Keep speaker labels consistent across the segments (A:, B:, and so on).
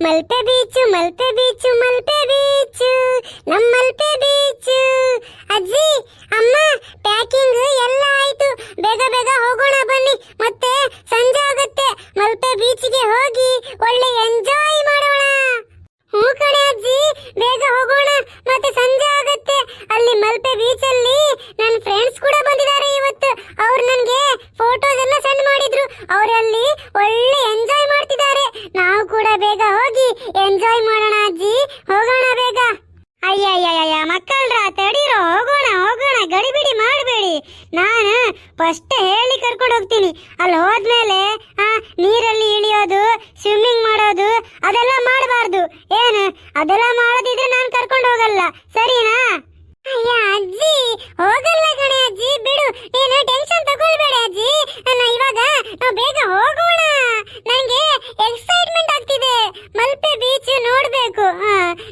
A: Malpe beach Malpe beach Malpe beach ನಮ್ಮ Malpe beach. ಅಜ್ಜಿ, ಅಮ್ಮ ಪ್ಯಾಕಿಂಗ್ ಎಲ್ಲ ಆಯ್ತು. ಬೇಗ ಬೇಗ ಹೋಗೋಣ ಬನ್ನಿ. ಮತ್ತೆ ಸಂಜೆ ಆಗುತ್ತೆ. ಮಲ್ಪೆ ಬೀಚ್ಗೆ ಹೋಗಿ ಒಳ್ಳೆ ಎಂಜಾಯ್ ಮಾಡೋಣ ಹ್ಞೂ ಕಣೆ ಅಜ್ಜಿ ಬೇಗ ಹೋಗೋಣ ಮತ್ತೆ ಸಂಜೆ ಆಗುತ್ತೆ ಅಲ್ಲಿ ಮಲ್ಪೆ ಬೀಚ್ ಅಲ್ಲಿ ನನ್ನ ಫ್ರೆಂಡ್ಸ್ ಕೂಡ ಬಂದಿದ್ದಾರೆ ಇವತ್ತು ಅವ್ರು ನನಗೆ ಫೋಟೋಸ್ ಎಲ್ಲ ಸೆಂಡ್ ಮಾಡಿದ್ರು ಅವರಲ್ಲಿ ಒಳ್ಳೆ ಎಂಜಾಯ್ ಮಾಡ್ತಿದ್ದಾರೆ ನಾವು ಕೂಡ ಬೇಗ ಹೋಗಿ ಎಂಜಾಯ್ ಮಾಡೋಣ ಅಜ್ಜಿ ಹೋಗೋಣ ಬೇಗ ಅಯ್ಯಯ್ಯಯ್ಯ ಮಕ್ಕಳ್ರ ತಡೀರೋ ಹೋಗೋಣ ಹೋಗೋಣ ಗಡಿಬಿಡಿ ಮಾಡಬೇಡಿ. ನಾನು ಫಸ್ಟ್ ಹೇಳಿ ಕರ್ಕೊಂಡು ಹೋಗ್ತೀನಿ. ಅಲ್ಲಿ ಹೋದ್ಮೇಲೆ ಆ, ನೀರಲ್ಲಿ ಇಳಿಯೋದು ಸ್ವಿಮ್ಮಿಂಗ್ ಮಾಡೋದು ಅದೆಲ್ಲ ಮಾಡಬಾರ್ದು. ಏನು? ಅದೆಲ್ಲ ಮಾಡೋದಿದ್ರೆ ನಾನು ಕರ್ಕೊಂಡು ಹೋಗಲ್ಲ. ಸರಿನಾ ಅಯ್ಯ ಅಜ್ಜಿ ಹೋಗಲ್ಲ ಕಣೆ ಅಜ್ಜಿ ಬಿಡು ನೀನು ಟೆನ್ಷನ್ ತಗೊಳ್ಬೇಡ ಅಜ್ಜಿ ನಾನು ಇವಾಗ ನಾವು ಬೇಗ ಹೋಗೋಣ ನನಗೆ ಎಕ್ಸೈಟ್ಮೆಂಟ್ ಆಗ್ತಿದೆ ಮಲ್ಪೆ ಬೀಚ್ ನೋಡಬೇಕು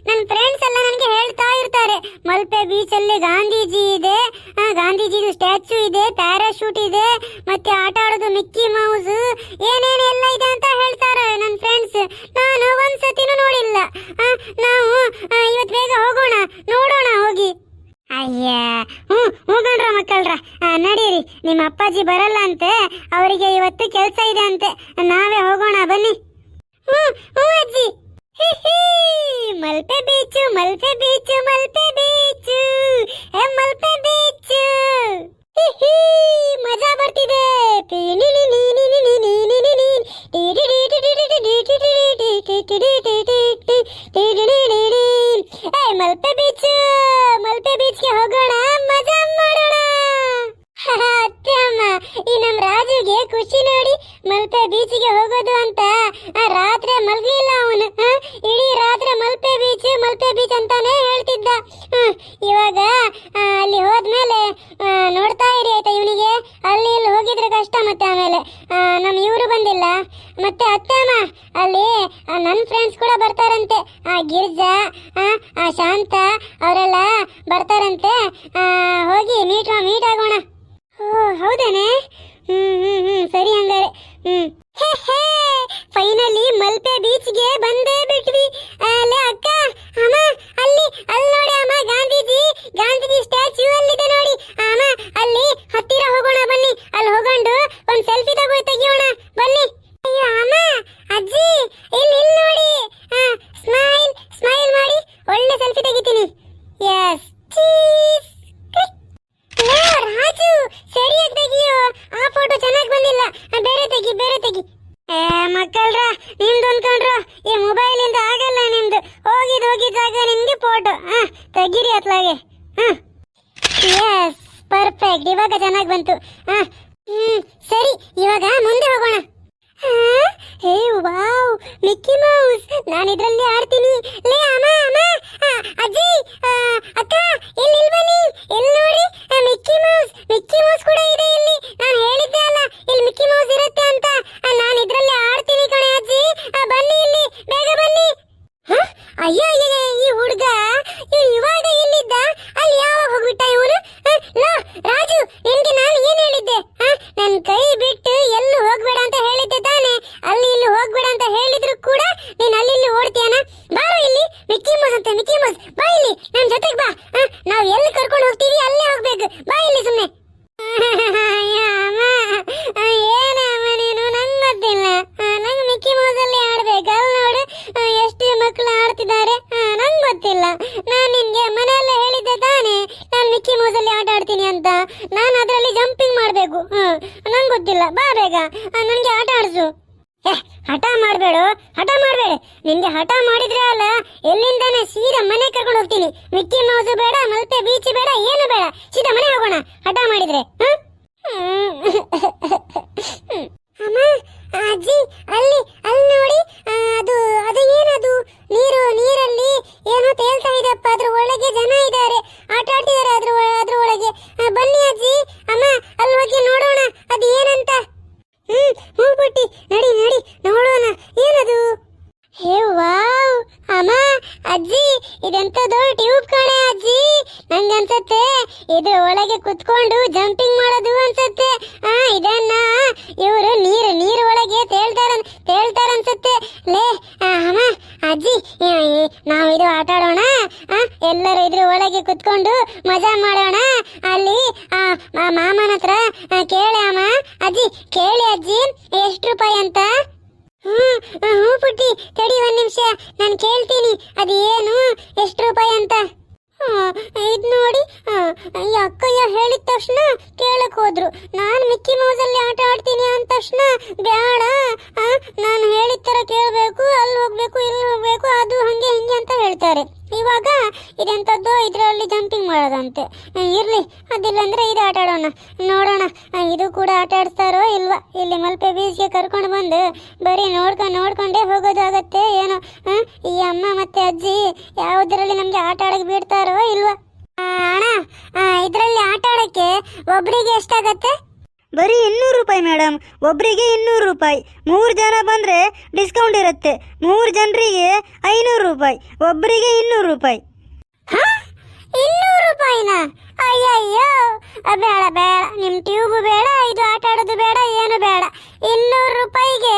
A: ನನ್ನ ಫ್ರೆಂಡ್ಸ್ ಎಲ್ಲ ನನಗೆ ಹೇಳ್ತಾ ಇರ್ತಾರೆ ಮಲ್ಪೆ ಬೀಚ್ ಅಲ್ಲಿ ಗಾಂಧೀಜಿ ಇದೆ ಗಾಂಧೀಜಿದು ಸ್ಟ್ಯಾಚು ಇದೆ, ಪ್ಯಾರಾಶೂಟ್ ಇದೆ, ಮತ್ತೆ ಆಟ ಆಡೋದು ಮಿಕ್ಕಿ ಮೌಸ್. ಏನೇನೆಲ್ಲ ಇದೆ ಅಂತ ಹೇಳ್ತಾರೆ ನನ್ನ ಫ್ರೆಂಡ್ಸ್ ನಾನು ಒಂದ್ಸತಿನೂ ನೋಡಿಲ್ಲ. ನಾವು ಇವತ್ತು ಬೇಗ ಹೋಗೋಣ. ನೋಡೋಣ, ಹೋಗಿ. ಅಯ್ಯ ಹ್ಞೂ ಹೋಗೋಣ್ರ ಮಕ್ಕಳ್ರ. ನಡೀರಿ. ನಿಮ್ಮ ಅಪ್ಪಾಜಿ ಬರಲ್ಲ ಅಂತೆ. ಅವರಿಗೆ ಇವತ್ತು ಕೆಲಸ ಇದೆ ಅಂತೆ. ನಾವೇ ಹೋಗೋಣ, ಬನ್ನಿ. ಹ್ಞೂ ಹ್ಞೂ ಅಜ್ಜಿ. मल पे बेचू, मल पे बेचू, मल पे बेचू, ए मल पे बेचू। ही ही मज़ा बरती दे नी नी नी नी नी नी नी। ಮಲ್ಪೆ ಬೀಚ್ ಅಂತಾನೆ ಹೇಳ್ತಿದ್ದ. ಇವಾಗ ಅಲ್ಲಿ ಹೋದ್ಮೇಲೆ ನೋಡ್ತಾ ಇರಿ ಆಯ್ತಾ ಇವನಿಗೆ. ಅಲ್ಲಿ ಇಲ್ಲಿ ಹೋಗಿದ್ರೆ ಕಷ್ಟ ಮತ್ತೆ ಆಮೇಲೆ. ನಮ್ಮ ನಮ್ ಇವರು ಬಂದಿಲ್ಲ. ಮತ್ತೆ ಅತ್ತೆ ಅಮ್ಮ ಅಲ್ಲಿ ನನ್ನ ಫ್ರೆಂಡ್ಸ್ ಕೂಡ ಬರ್ತಾರಂತೆ. ಆ ಗಿರ್ಜಾ ಆ, ಶಾಂತ ಅವರೆಲ್ಲ ಬರ್ತಾರಂತೆ. ಹೋಗಿ ಮೀಟ್ ಮೀಟ್ ಆಗೋಣ. ಓ ಹೌದೇನೆ? ಹ್ಮ್ ಹ್ಮ್ ಹ್ಮ್ ಸರಿ ಹಂಗಾರೆ. ಹ್ಮ್. ಹೇ ಹೇ ಫೈನಲಿ ಮಲ್ಪೆ ಬೀಚ್ಗೆ ಬಂದೇ ಬಿಟ್ವಿ ಅಲ್ಲೇ ಅಕ್ಕ ಅಮ್ಮ ಅಲ್ಲಿ ಅಲ್ಲಿ ನೋಡಿ ಅಮ್ಮ ಗಾಂಧೀಜಿ ಗಾಂಧೀಜಿ ಸ್ಟ್ಯಾಚ್ಯೂ ಅಲ್ಲಿದೆ ನೋಡಿ ಅಮ್ಮ ಅಲ್ಲಿ ಹತ್ತಿರ ಹೋಗೋಣ ಬನ್ನಿ ಅಲ್ಲಿ ಹೋಗೊಂಡು ಒಂದ್ ಸೆಲ್ಫಿ ತಗೋ ತೆಗಿಯೋಣ ಬನ್ನಿ ಅಯ್ಯೋ ಅಮ್ಮ ಅಜ್ಜಿ ಇಲ್ಲಿ ಇಲ್ಲಿ ನೋಡಿ ಸ್ಮೈಲ್ ಸ್ಮೈಲ್ ಮಾಡಿ ಒಳ್ಳೆ ಸೆಲ್ಫಿ ತೆಗಿತೀನಿ ಎಸ್ ಚೀಸ್ ಲೇ, ರಾಜು ಸರಿಯಾಗಿ ತೆಗಿಯೋ ಆ ಫೋಟೋ ಚೆನ್ನಾಗಿ ಬಂದಿಲ್ಲ ಆ, ಬೇರೆ ತೆಗಿ ಬೇರೆ ತೆಗಿ ಏ ಮಕ್ಕಳ್ರ ನಿಮ್ದು ಅನ್ಕೊಂಡ್ರು ಈ ಮೊಬೈಲ್ ಇಂದ ಆಗಲ್ಲ ನಿಮ್ದು ಹೋಗಿದ್ ಹೋಗಿದ್ದಾಗ ನಿಮ್ಗೆ ಫೋಟೋ ಹಾ ತೆಗೀರಿ ಅತ್ಲಾಗೆ ಹಾ ಎಸ್ ಪರ್ಫೆಕ್ಟ್ ಇವಾಗ ಚೆನ್ನಾಗಿ ಬಂತು. ಹ್ಮ್, ಸರಿ, ಇವಾಗ ಮುಂದೆ ಹೋಗೋಣ. ಹಾ? Wow, Mickey Mouse. ನಾನು ಇದರಲ್ಲಿ ಆಡ್ತೀನಿ. ಲೇ, ಅಮ್ಮ ಅಮ್ಮ ಅಜ್ಜಿ ಅಕ್ಕ ಇಲ್ಲಿ ಇಲ್ಲಿ ಬನ್ನಿ ಇಲ್ಲಿ ನೋಡಿ ಮಿಕ್ಕಿ ಮೌಸ್ ಮಿಕ್ಕಿ ಮೌಸ್ ಕೂಡ ಇದೆ ಇಲ್ಲಿ. ನಾನು ಹೇಳಿದ್ದೆ ಅಲ್ಲ ಇಲ್ಲಿ ಮಿಕ್ಕಿ ಮೌಸ್ ಇರುತ್ತೆ ಅಂತ ನಾನು ಇದರಲ್ಲಿ ಆಡ್ತೀನಿ ಕಣೆ ಅಜ್ಜಿ ಆ, ಬನ್ನಿ ಇಲ್ಲಿ ಬೇಗ ಬನ್ನಿ ಹ? ಅಯ್ಯೋ ಅಯ್ಯೋ ಈ ಹುಡುಗ ಇವ್ನು ಇವಾಗ ಇಲ್ಲಿದ್ದ ಅಲ್ಲಿ ಯಾವಾಗ ಹೋಗ್ಬಿಟ್ಟ ಇವನು ಲೋ ರಾಜು ನಿನ್ಗೆ ನಾನು ಏನ್ ಹೇಳಿದ್ದೆ ಹ? ನನ್ ಕೈ ಬಿಟ್ಟು ಎಲ್ಲೂ ಹೋಗ್ಬೇಡ ಅಂತ ಹೇಳಿದ್ದೆ ತಾನೆ ಅಲ್ಲಿ ಇಲ್ಲಿ ಹೋಗ್ಬೇಡ ಅಂತ ಹೇಳಿದ್ರು ಕೂಡ ನೀನ್ ಅಲ್ಲಿ ಇಲ್ಲಿ ಓಡ್ತೀಯನ? ಬಾರೋ ಇಲ್ಲಿ ಮಿಕ್ಕಿ ಮೌಸ್ ಅಂತ ಮಿಕ್ಕಿ ಮೌಸ್ ಬಾ ಇಲ್ಲಿ ನನ್ ಜೊತೆಗೆ ಬಾ? ನಾವ್ ಎಲ್ಲಿ ಕರ್ಕೊಂಡು ಹೋಗ್ತೀವಿ ಅಲ್ಲೇ ಹೋಗ್ಬೇಕು. ಬಾ ಇಲ್ಲಿ ಸುಮ್ನೆ. ಅಯ್ಯೋ ಅಮ್ಮ, ಆ, ಏನೇ ಅಮ್ಮ ನೀನು ನಂಗ್ ಗೊತ್ತಿಲ್ಲ. ನಂಗ್ ಮಿಕ್ಕಿ ಮೌಸ್ ಅಲ್ಲಿ ಆಡ್ಬೇಕು. ಅಲ್ಲಿ ನೋಡು ಆ, ಎಷ್ಟು ಮಕ್ಕಳು ಆಡ್ತಿದ್ದಾರೆ ಆ, ನಂಗ್ ಗೊತ್ತಿಲ್ಲ ನಾನ್ ನಿನ್ಗೆ ಮನೆಯಲ್ಲೇ ಹೇಳಿದ್ದೆ ತಾನೆ ನಾನ್ ಮಿಕ್ಕಿ ಮೌಸ್ ಅಲ್ಲಿ ಆಟ ಆಡ್ತೀನಿ ಅಂತ ನಾನು ಅದರಲ್ಲಿ ಜಂಪಿಂಗ್ ಮಾಡ್ಬೇಕು ಹ್ಮ್ ನಂಗ್ ಗೊತ್ತಿಲ್ಲ ಬಾ ಬೇಗ ಆ, ನನ್ಗೆ ಆಟ ಆಡ್ಸು ಏ, ಹಠ ಮಾಡಬೇಡ ಹಠ ಮಾಡಬೇಡ ನಿನ್ಗೆ ಹಠ ಮಾಡಿದ್ರೆ ಅಲ್ಲ ಎಲ್ಲಿಂದಾನೆ ಸೀದಾ ಮನೆ ಕರ್ಕೊಂಡು ಹೋಗ್ತೀನಿ. ಮಿಕ್ಕಿ ಮೌಸ್ ಬೇಡ, ಮಲ್ಪೆ ಬೀಚ್ ಬೇಡ, ಏನು ಬೇಡ. ಸೀದಾ ಮನೆ ಹೋಗೋಣ. ಹಠ ಮಾಡಿದ್ರೆ? ಅಮ್ಮ, ಅಜ್ಜಿ, ಅಲ್ಲಿ ಅಲ್ಲಿ ನೋಡಿ. ಅದು ಅದು ಏನದು? ನೀರು, ನೀರಲ್ಲಿ ಏನೋ ತೇಲ್ತಾ ಇದೆಪ್ಪ ಅದ್ರ ಒಳಗೆ ಜನ ಇದ್ದಾರೆ. ಆಟ ಆಡ್ತಿದ್ದಾರೆ ಅದ್ರ ಅದ್ರ ಒಳಗೆ. ಬನ್ನಿ ಅಜ್ಜಿ. ಅಮ್ಮ, ಅಲ್ಲಿ ಹೋಗಿ ನೋಡೋಣ. ಅದು ಏನಂತ ಹ್ಮ್ ಹೋಗ್ಬಿಟ್ಟಿ ನಡಿ ನಡಿ, ನೋಡೋಣ. ಏನದು? ಹೇ, ವಾವ್! ಅಮ್ಮ, ಅಜ್ಜಿ ಇದೆಂತ ದೊಡ್ಡ ಟ್ಯೂಬ್ ಕಣೆ ಅಜ್ಜಿ. ನಂಗನ್ಸತ್ತೆ, ಇದ್ರ ಒಳಗೆ ಕುತ್ಕೊಂಡು ಜಂಪಿಂಗ್ ಮಾಡೋದು ಅನ್ಸತ್ತೆ. ಆ, ಇದನ್ನ ಇವರು ನೀರು ನೀರು ಒಳಗೆ ತೇಳ್ತಾರ ತೇಳ್ತಾರ ಅನ್ಸತ್ತೆ. ಲೇ ಅಮ್ಮ, ಅಜ್ಜಿ ನಾವು ಇದು ಆಟ ಆಡೋಣ? ಎಲ್ಲರೂ ಇದ್ರ ಒಳಗೆ ಕುತ್ಕೊಂಡು ಮಜಾ ಮಾಡೋಣ? ಅಲ್ಲಿ ಮಾಮನ ಹತ್ರ ಕೇಳಿ ಅಮ್ಮ. ಅಜ್ಜಿ, ಕೇಳಿ ಅಜ್ಜಿ, ಎಷ್ಟು ರೂಪಾಯಿ ಅಂತ? ಹ್ಞೂ ಪುಟ್ಟಿ, ತಡಿ ಒಂದ್ ನಿಮಿಷ. ನಾನು ಕೇಳ್ತೀನಿ. ಅದು ಏನು ಎಷ್ಟು ರೂಪಾಯಿ ಅಂತ? ಇದು ನೋಡಿ. ಈ ಅಕ್ಕಯ್ಯ ಹೇಳಿದ ತಕ್ಷಣ ಕೇಳಕ್ ಹೋದ್ರು. ನಾನು ಮಿಕ್ಕಿ ಮೌಸಲ್ಲಿ ಆಟ ಆಡ್ತೀನಿ ಅಂದ ತಕ್ಷಣ, ಬೇಡ. ನಾನು ಹೇಳಿದ ತರ ಕೇಳಬೇಕು, ಅಲ್ಲಿ ಹೋಗ್ಬೇಕು, ಇಲ್ಲಿ ಹೋಗ್ಬೇಕು ಅದು ಹಂಗೆ ಹಿಂಗೆ ಅಂತ ಹೇಳ್ತಾರೆ ಇವಾಗ ಇದೆಂಥದ್ದು ಇದರಲ್ಲಿ ಜಂಪಿಂಗ್ ಮಾಡೋದಂತೆ. ಇರಲಿ. ಅದಿಲ್ಲ ಅಂದರೆ ಇದು ಆಟ ಆಡೋಣ. ನೋಡೋಣ. ಇದು ಕೂಡ ಆಟ ಆಡಿಸ್ತಾರೋ ಇಲ್ವಾ? ಇಲ್ಲಿ ಮಲ್ಪೆ ಬೀಚ್ಗೆ ಕರ್ಕೊಂಡು ಬಂದು ಬರೀ ನೋಡ್ಕೊಂಡು ನೋಡ್ಕೊಂಡೇ ಹೋಗೋದಾಗತ್ತೆ ಏನೋ. ಈ ಅಮ್ಮ ಮತ್ತೆ ಅಜ್ಜಿ ಯಾವುದರಲ್ಲಿ ನಮಗೆ ಆಟ ಆಡಕ್ಕೆ ಬಿಡ್ತಾರೋ ಇಲ್ವಾ? ಅಣ್ಣ ಇದರಲ್ಲಿ ಆಟ ಆಡೋಕ್ಕೆ ಒಬ್ಬರಿಗೆ ಎಷ್ಟಾಗತ್ತೆ?
B: ಬರೀ ಇನ್ನೂರು ರೂಪಾಯಿ ಮೇಡಮ್ ಒಬ್ಬರಿಗೆ ಇನ್ನೂರು ರೂಪಾಯಿ. ಮೂರು ಜನ ಬಂದರೆ ಡಿಸ್ಕೌಂಟ್ ಇರುತ್ತೆ. ಮೂರು ಜನರಿಗೆ ಐನೂರು ರೂಪಾಯಿ. ಒಬ್ಬರಿಗೆ ಇನ್ನೂರು ರೂಪಾಯಿ?
A: ಇನ್ನೂರು ರೂಪಾಯಿನ? ಅಯ್ಯಯ್ಯೋ. ಬೇಡ ಬೇಡ. ನಿಮ್ ಟ್ಯೂಬ್ ಬೇಡ ಇದು ಆಟ ಆಡೋದು ಬೇಡ ಏನು ಬೇಡ. ಇನ್ನೂರು ರೂಪಾಯಿಗೆ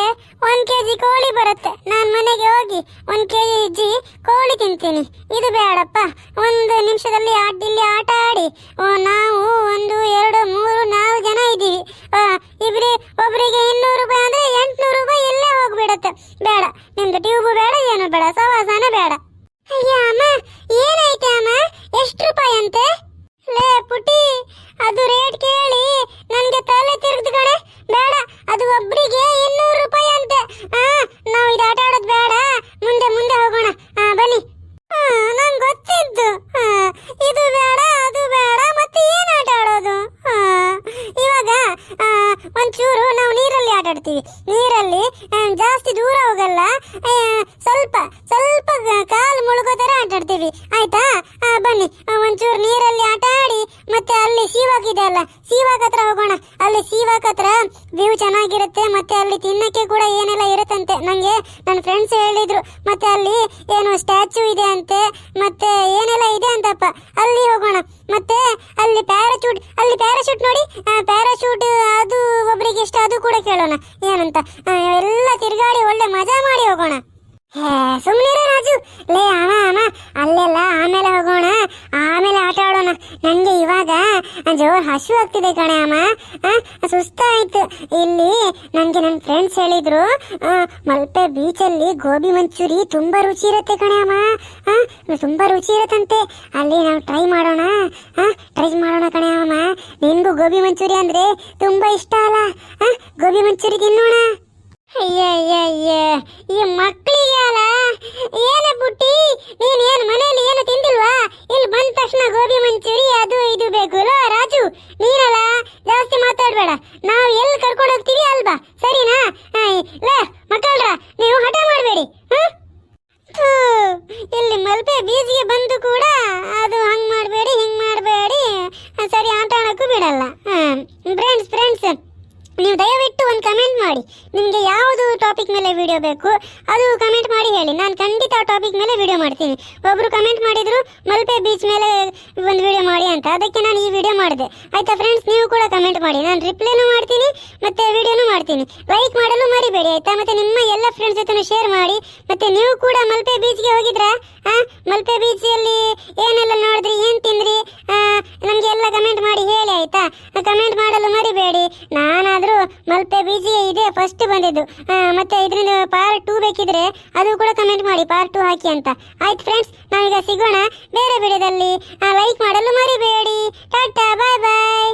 A: ಒಂದ್ ಕೆಜಿ ಕೋಳಿ ಬರುತ್ತೆ. ನಾನ್ ಮನೆಗೆ ಹೋಗಿ ಒಂದ್ ಕೆಜಿ ಕೋಳಿ ತಿಂತೀನಿ. ಇದು ಬೇಡಪ್ಪ. ಒಂದು ನಿಮಿಷದಲ್ಲಿ ಇಲ್ಲಿ ಆಟ ಆಡಿ. ಓ, ನಾವು ಒಂದು ಎರಡು ಮೂರು ನಾಲ್ಕು ಜನ ಇದ್ದೀವಿ. ಇಬ್ರಿ ಒಬ್ರಿಗೆ ಇನ್ನೂರು ರೂಪಾಯಿ ಅಂದ್ರೆ ಎಂಟ್ನೂರು ರೂಪಾಯಿ ಇಲ್ಲೇ ಹೋಗ್ಬಿಡತ್ತೆ. ಬೇಡ. ನಿಮ್ದು ಟ್ಯೂಬ್ ಬೇಡ ಏನು ಬೇಡ. ಸವಾಸನ ಬೇಡ. ಅಯ್ಯ ಅಮ್ಮ ಏನಾಯ್ತು ಅಮ್ಮ? ಎಷ್ಟು ರೂಪಾಯಿ ಅಂತೆ? ಲೇ ಪುಟಿ ಅದು ರೇಟ್ ಕೇಳಿ. ನನಗೆ ತಲೆ ತಿರುಗ್ದು ಬೇಡ ಅದು ಒಬ್ಬರಿಗೆ ಇನ್ನೂರು ರೂಪಾಯಿ ಅಂತೆ. ಆ ನಾವು ಇದು ಆಟ ಬೇಡ. ಮುಂದೆ ಮುಂದೆ ಹೋಗೋಣ. ಆ ಬನ್ನಿ. ಆ, ನಂಗ್ ಗೊತ್ತಿದ್ದು ಇದು ಬೇಡ ಅದು ಬೇಡ ಮತ್ತೆ ಏನ್ ಆಟ ಆಡೋದು? ಇವಾಗ ಒಂಚೂರು ನಾವು ನೀರಲ್ಲಿ ಆಟ ಆಡ್ತೀವಿ ನೀರಲ್ಲಿ ಆ, ಜಾಸ್ತಿ ದೂರ ಹೋಗಲ್ಲ ಆ, ಸ್ವಲ್ಪ ಸ್ವಲ್ಪ ಗ- ಕಾಲು ಮುಳುಗೋ ತರ ಆಟ ಆಡ್ತೀವಿ ಆಯ್ತಾ ಆ, ಬನ್ನಿ ಆ, ಒಂಚೂರು ನೀರಲ್ಲಿ ಆಟ ಆಡಿ ಮತ್ತೆ ಅಲ್ಲಿ ಸೀವಾಕ್ ಇದೆ ಅಲ್ಲ ಸೀವಾಕ್ ಹತ್ರ ಹೋಗೋಣ ಅಲ್ಲಿ ಸೀವಾಕ್ ಹತ್ರ ವ್ಯೂ ಚೆನ್ನಾಗಿರುತ್ತೆ, ಮತ್ತೆ ಅಲ್ಲಿ ತಿನ್ನಕ್ಕೆ ಕೂಡ ಏನೆಲ್ಲ ಇರುತ್ತಂತೆ. ನಂಗೆ ನನ್ನ ಫ್ರೆಂಡ್ಸ್ ಹೇಳಿದ್ರು, ಮತ್ತೆ ಅಲ್ಲಿ ಏನು ಸ್ಟ್ಯಾಚು ಇದೆ ಅಂತೆ, ಮತ್ತೆ ಏನೆಲ್ಲ ಇದೆ ಅಂತಪ್ಪ. ಅಲ್ಲಿ ಹೋಗೋಣ. ಮತ್ತೆ ಅಲ್ಲಿ ಪ್ಯಾರಾಚೂಟ್ ಅಲ್ಲಿ ಪ್ಯಾರಾಶೂಟ್ ನೋಡಿ ಪ್ಯಾರಾಶೂಟ್ ಅದು ಒಬ್ರಿಗೆ ಇಷ್ಟ, ಅದು ಕೂಡ ಕೇಳೋಣ. ಏನಂತ? ಎಲ್ಲ ತಿರುಗಾಡಿ ಒಳ್ಳೆ ಮಜಾ ಮಾಡಿ ಹೋಗೋಣ. ಸುಮ್ಮನೆ ರಾಜು. ಲೇ, ಅವ ಅವ. ಅಲ್ಲೆಲ್ಲ ಆಮೇಲೆ ಹೋಗೋಣ. ಆಮೇಲೆ ಆಟ ಆಡೋಣ. ನನಗೆ ಇವಾಗ ಜೋರು ಹಸು ಆಗ್ತಿದೆ ಕಣೆ ಅಮ್ಮ. ಸುಸ್ತಾಯ್ತು. ಇಲ್ಲಿ ನನಗೆ ನನ್ನ ಫ್ರೆಂಡ್ಸ್ ಹೇಳಿದ್ರು ಮಲ್ಪೆ ಬೀಚಲ್ಲಿ ಗೋಬಿ ಮಂಚೂರಿ ತುಂಬಾ ರುಚಿ ಇರುತ್ತೆ ಕಣೆ ಅಮ್ಮ. ತುಂಬಾ ರುಚಿ ಇರುತ್ತಂತೆ. ಅಲ್ಲಿ ನಾವು ಟ್ರೈ ಮಾಡೋಣ. ಟ್ರೈ ಮಾಡೋಣ ಕಣೆ ಅಮ್ಮ. ನಿನ್ಗೂ ಗೋಬಿ ಮಂಚೂರಿ ಅಂದ್ರೆ ತುಂಬಾ ಇಷ್ಟ ಅಲ್ಲ. ಗೋಬಿ ಮಂಚೂರಿ ತಿನ್ನೋಣ. ಅಯ್ಯಯ್ಯಯ್ಯ, ಈ ಮಕ್ಕಳಿಗೆ ಅಲ್ಲ ಏನೇ ಬುಟ್ಟಿ? ನೀನ್ ಏನ್ ಮನೆಯಲ್ಲಿ ಏನು ತಿಂದಿಲ್ವಾ? ಇಲ್ಲಿ ಬಂದ ತಕ್ಷಣ ಗೋಬಿ ಮಂಚೂರಿ, ಅದು ಇದು ಬೇಕು. ರಾಜು, ನೀನಲ್ಲ? ಜಾಸ್ತಿ ಮಾತಾಡ್ಬೇಡ. ನಾವು ಎಲ್ಲಿ ಕರ್ಕೊಂಡು ಹೋಗ್ತೀವಿ ಅಲ್ವಾ? ಸರಿನಾ? ಲೇ, ಮಕ್ಕಳ್ರ, ನೀವು ಹಠ ಮಾಡಬೇಡಿ. ಇಲ್ಲಿ ಮಲ್ಪೆ ಬೀಚ್ಗೆ ಬಂದು ಕೂಡ ಅದು ಹಂಗ್ ಮಾಡಬೇಡಿ ಹಿಂಗ್ ಮಾಡಬೇಡಿ ಸರಿ ಆಟ ಆಡಕ್ಕೂ ಬಿಡಲ್ಲ ಫ್ರೆಂಡ್ಸ್ ಫ್ರೆಂಡ್ಸ್ ನೀವು ದಯವಿಟ್ಟು ಒಂದು ಕಮೆಂಟ್ ಮಾಡಿ ನಿಮಗೆ ಯಾವುದು ಟಾಪಿಕ್ ಮೇಲೆ ವಿಡಿಯೋ ಬೇಕು ಅದು ಕಮೆಂಟ್ ಮಾಡಿ ಹೇಳಿ. ನಾನು ಖಂಡಿತ ಆ ಟಾಪಿಕ್ ಮೇಲೆ ವಿಡಿಯೋ ಮಾಡ್ತೀನಿ. ಒಬ್ರು ಕಮೆಂಟ್ ಮಾಡಿದ್ರು, ಮಲ್ಪೆ ಬೀಚ್ ಮೇಲೆ ಒಂದು ವಿಡಿಯೋ ಮಾಡಿ ಅಂತ. ಅದಕ್ಕೆ ನಾನು ಈ ವಿಡಿಯೋ ಮಾಡಿದೆ. ಆಯ್ತಾ ಫ್ರೆಂಡ್ಸ್ ನೀವು ಕೂಡ ಕಮೆಂಟ್ ಮಾಡಿ. ನಾನು ರಿಪ್ಲೈನೂ ಮಾಡ್ತೀನಿ, ಮತ್ತೆ ವಿಡಿಯೋನೂ ಮಾಡ್ತೀನಿ. ಲೈಕ್ ಮಾಡಲು ಮರಿಬೇಡಿ, ಆಯ್ತಾ? ಮತ್ತೆ ನಿಮ್ಮ ಎಲ್ಲ ಫ್ರೆಂಡ್ಸ್ ಜೊತೆ ಶೇರ್ ಮಾಡಿ. ಮತ್ತೆ ನೀವು ಕೂಡ ಮಲ್ಪೆ ಬೀಚ್ಗೆ ಹೋಗಿದ್ರಾ? ಮಲ್ಪೆ ಅಲ್ಲಿ ಏನೆಲ್ಲ ನೋಡಿದ್ರಿ? ಏನ್ ತಿಂದ್ರಿ? ನಮ್ಗೆ ಎಲ್ಲ ಕಮೆಂಟ್ ಮಾಡಿ ಹೇಳಿ, ಆಯ್ತಾ? ಕಮೆಂಟ್ ಮಾಡಲು ಮರಿಬೇಡಿ. ನಾನಾದ್ರೂ ಮಲ್ಪೆ ಬಿಜಿ ಇದೆ ಫಸ್ಟ್ ಬಂದಿದ್ದು. ಮತ್ತೆ ಇದರಿಂದ ಪಾರ್ಟ್ ಟೂ ಬೇಕಿದ್ರೆ ಅದು ಕೂಡ ಕಮೆಂಟ್ ಮಾಡಿ ಪಾರ್ಟ್ ಟೂ ಹಾಕಿ ಅಂತ. ಆಯ್ತು ಫ್ರೆಂಡ್ಸ್ ನಾವೀಗ ಸಿಗೋಣ. ಬೇರೆ ವಿಡಿಯೋದಲ್ಲಿ ಲೈಕ್ ಮಾಡಲು ಮರಿಬೇಡಿ. ಟಾಟಾ ಬಾಯ್ ಬಾಯ್